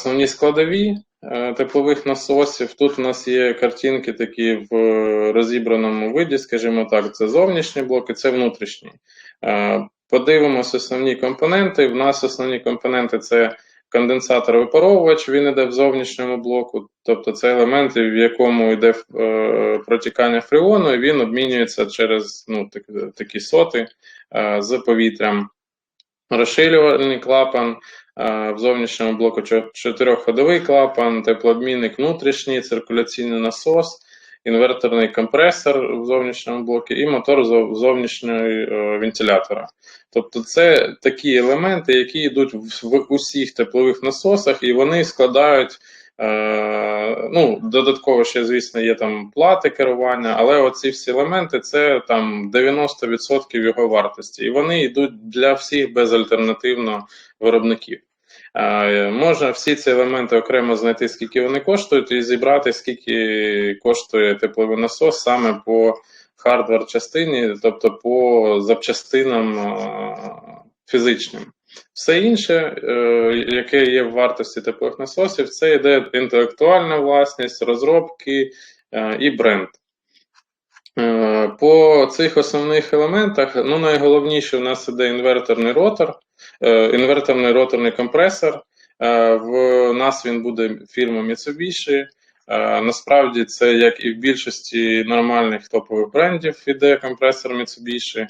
основні складові е, теплових насосів. Тут у нас є картинки такі в розібраному виді, скажімо так, це зовнішні блоки, це внутрішні. Е, Подивимось основні компоненти. В нас основні компоненти це конденсатор випаровувач, він йде в зовнішньому блоку, тобто це елементи, в якому йде е, протікання фреону, і він обмінюється через ну, такі соти е, з повітрям. Розширювальний клапан, в зовнішньому блоку чотирьохходовий клапан, теплообмінник внутрішній, циркуляційний насос, інверторний компресор в зовнішньому блокі і мотор зовнішнього е, вентилятора. Тобто це такі елементи, які йдуть в усіх теплових насосах, і вони складають. Е, ну, Додатково ще, звісно, є там плати керування, але оці всі елементи це там 90% його вартості, і вони йдуть для всіх безальтернативно виробників. Е, можна всі ці елементи окремо знайти, скільки вони коштують, і зібрати, скільки коштує тепловий насос саме по хардвер частині, тобто по запчастинам е, фізичним. Все інше, е, яке є в вартості теплових насосів, це йде інтелектуальна власність, розробки і бренд. По цих основних елементах, ну найголовніше у нас іде інверторний ротор. Е, інверторний роторний компресор. Е, в нас він буде фірма Mitsubishi. Е, насправді це як і в більшості нормальних топових брендів іде компресор Mitsubishi.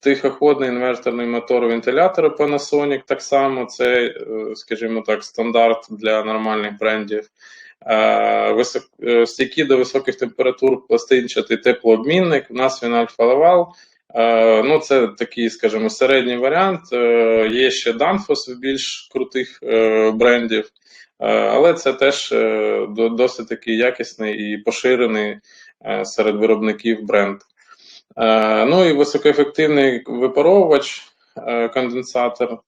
Тихоходний інверторний мотор вентилятора Panasonic так само, це, скажімо так, стандарт для нормальних брендів. Висок... Стійкі до високих температур пластинчатий теплообмінник. У нас він Альфа-Левал. Е, ну, це такий, скажімо, середній варіант. Е, є ще Danfoss в більш крутих е, брендів, але це теж досить такий якісний і поширений серед виробників бренд. Ну і високоефективний випаровувач, конденсатор.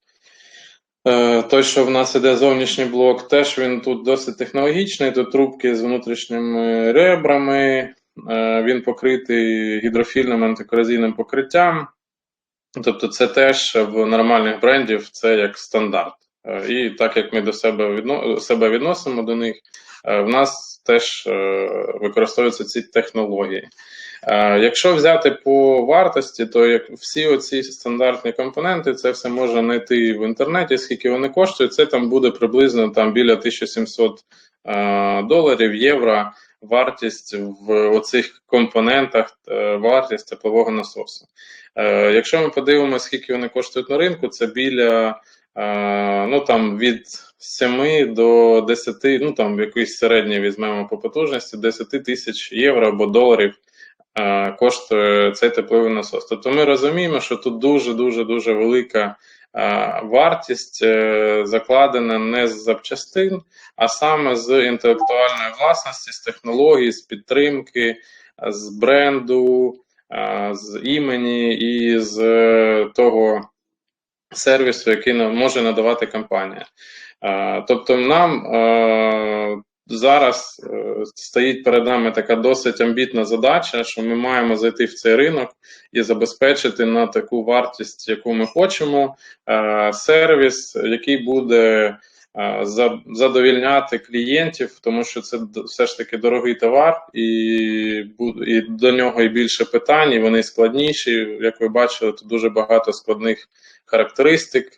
Той, що в нас іде зовнішній блок, теж він тут досить технологічний. Тут трубки з внутрішніми ребрами, Е, він покритий гідрофільним антикорозійним покриттям. Тобто, це теж в нормальних брендів це як стандарт. Е, і так як ми до себе відно, себе відносимо до них, е, в нас теж використовуються ці технології. Якщо взяти по вартості, то як всі оці стандартні компоненти, це все можна знайти в інтернеті, скільки вони коштують, це там буде приблизно там біля 1700 доларів, євро вартість в оцих компонентах, е, вартість теплового насосу. Е, якщо ми подивимося, скільки вони коштують на ринку, це біля е, ну там від 7 до 10, ну там якийсь середній візьмемо по потужності, 10 тисяч євро або доларів. Коштує цей тепловий насос. Тобто ми розуміємо, що тут дуже дуже дуже велика вартість е, закладена не з запчастин, а саме з інтелектуальної власності, з технології, з підтримки, з бренду, з імені і з того сервісу, який може надавати компанія. Тобто, нам зараз е, стоїть перед нами така досить амбітна задача, що ми маємо зайти в цей ринок і забезпечити на таку вартість, яку ми хочемо, е, сервіс, який буде е, задовільняти клієнтів, тому що це все ж таки дорогий товар, і і до нього і більше питань, і вони складніші. Як ви бачили, тут дуже багато складних характеристик,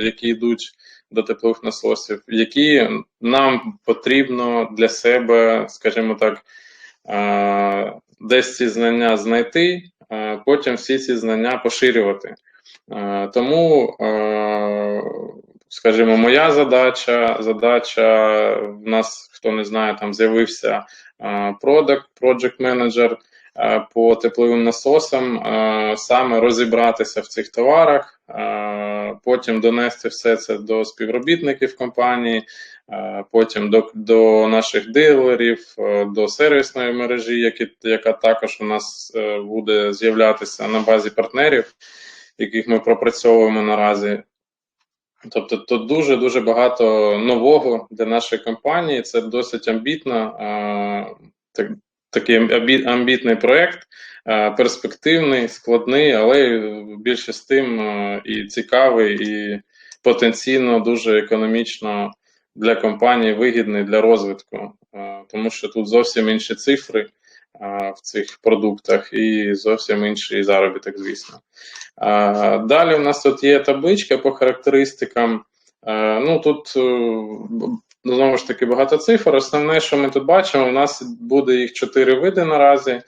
які йдуть до теплових насосів, які нам потрібно для себе, скажімо так, десь ці знання знайти, потім всі ці знання поширювати. Тому, скажімо, моя задача, задача в нас, хто не знає, там з'явився Product, Project Manager по тепловим насосам, саме розібратися в цих товарах потім донести все це до співробітників компанії, потім до до наших дилерів, до сервісної мережі, які, яка також у нас е, буде з'являтися на базі партнерів, яких ми пропрацьовуємо наразі. Тобто тут дуже-дуже багато нового для нашої компанії. Це досить амбітно, так, такий амбітний проєкт. Е, перспективний, складний, але більше з тим е, і цікавий, і потенційно дуже економічно для компанії вигідний для розвитку, е, тому що тут зовсім інші цифри в цих продуктах і зовсім інший заробіток, звісно. Далі у нас тут є табличка по характеристикам. Ну тут знову ж таки багато цифр. Основне, що ми тут бачимо, у нас буде їх чотири види наразі.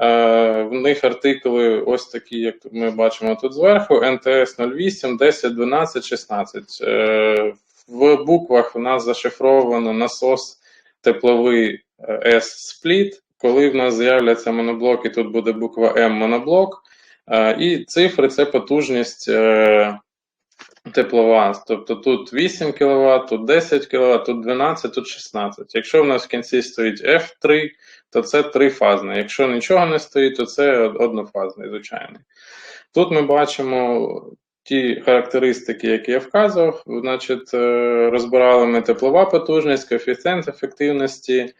Е, В них артикули ось такі, як ми бачимо тут зверху: НТС 08, 10, 12, 16. Е, В буквах у нас зашифровано насос тепловий е, S-спліт. Коли в нас з'являться моноблоки, тут буде буква М моноблок. Е, І цифри це потужність теплова. Тобто тут 8 кВт, тут 10 кВт, тут 12, тут 16. Якщо в нас в кінці стоїть F3, то це трифазний. Якщо нічого не стоїть, то це однофазний, звичайний. Тут ми бачимо ті характеристики, які я вказував. Значить, е, розбирали ми теплова потужність, коефіцієнт ефективності.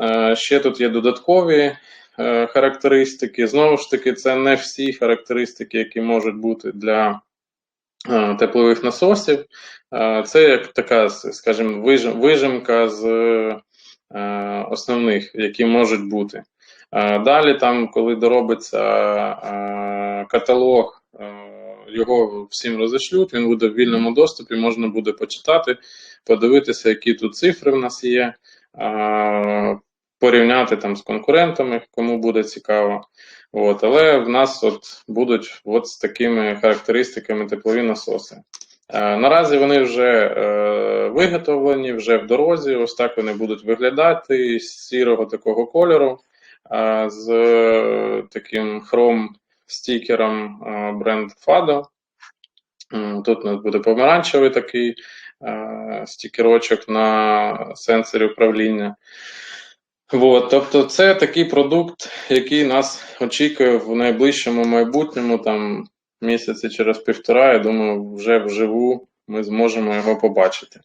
Е, Ще тут є додаткові е, характеристики. Знову ж таки, це не всі характеристики, які можуть бути для теплових насосів. Е, Це як така, скажімо, вижимка з е, основних, які можуть бути. Е, Далі, там, коли доробиться е, каталог, е, його всім розішлють, він буде в вільному доступі, можна буде почитати, подивитися, які тут цифри в нас є, е, порівняти там з конкурентами, кому буде цікаво. От, але в нас от будуть от з такими характеристиками теплові насоси. Е, Наразі вони вже е, виготовлені, вже в дорозі. Ось так вони будуть виглядати з сірого такого кольору, е, з е, таким хром стікером е, бренд Fado. Тут у нас буде помаранчевий такий е, стікерочок на сенсорі управління. От, тобто, це такий продукт, який нас очікує в найближчому майбутньому, там місяці через півтора. Я думаю, вже вживу ми зможемо його побачити.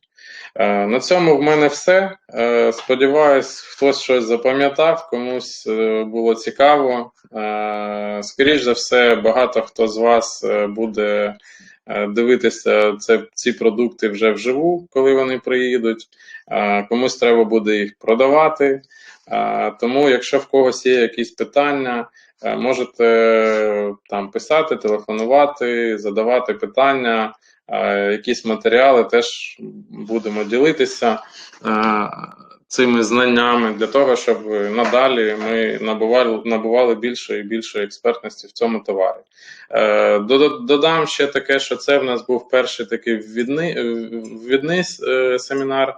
Е, на цьому в мене все. Е, сподіваюсь, хтось щось запам'ятав, комусь е, було цікаво. Е, скоріш за все, багато хто з вас буде дивитися це, ці продукти вже вживу, коли вони приїдуть. Комусь треба буде їх продавати. Тому, якщо в когось є якісь питання, можете там писати, телефонувати, задавати питання, якісь матеріали теж будемо ділитися е, цими знаннями для того, щоб надалі ми набували, набували більше і більше експертності в цьому товарі. Е, Додам ще таке, що це в нас був перший такий ввідний, е, семінар,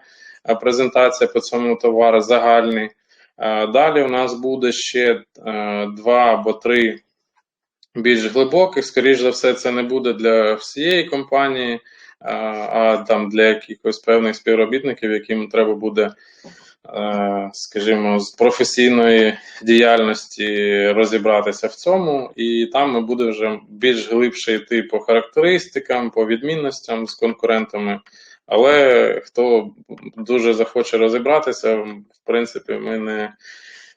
презентація по цьому товару загальний. Далі у нас буде ще два або три більш глибоких. Скоріш за все, це не буде для всієї компанії, е, а там для якихось певних співробітників, яким треба буде, е, скажімо, з професійної діяльності розібратися в цьому, і там ми будемо вже більш глибше йти по характеристикам, по відмінностям з конкурентами. Але хто дуже захоче розібратися, в принципі, ми не,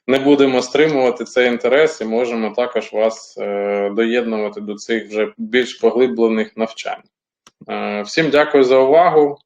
не будемо стримувати цей інтерес і можемо також вас е, доєднувати до цих вже більш поглиблених навчань. Е, всім дякую за увагу.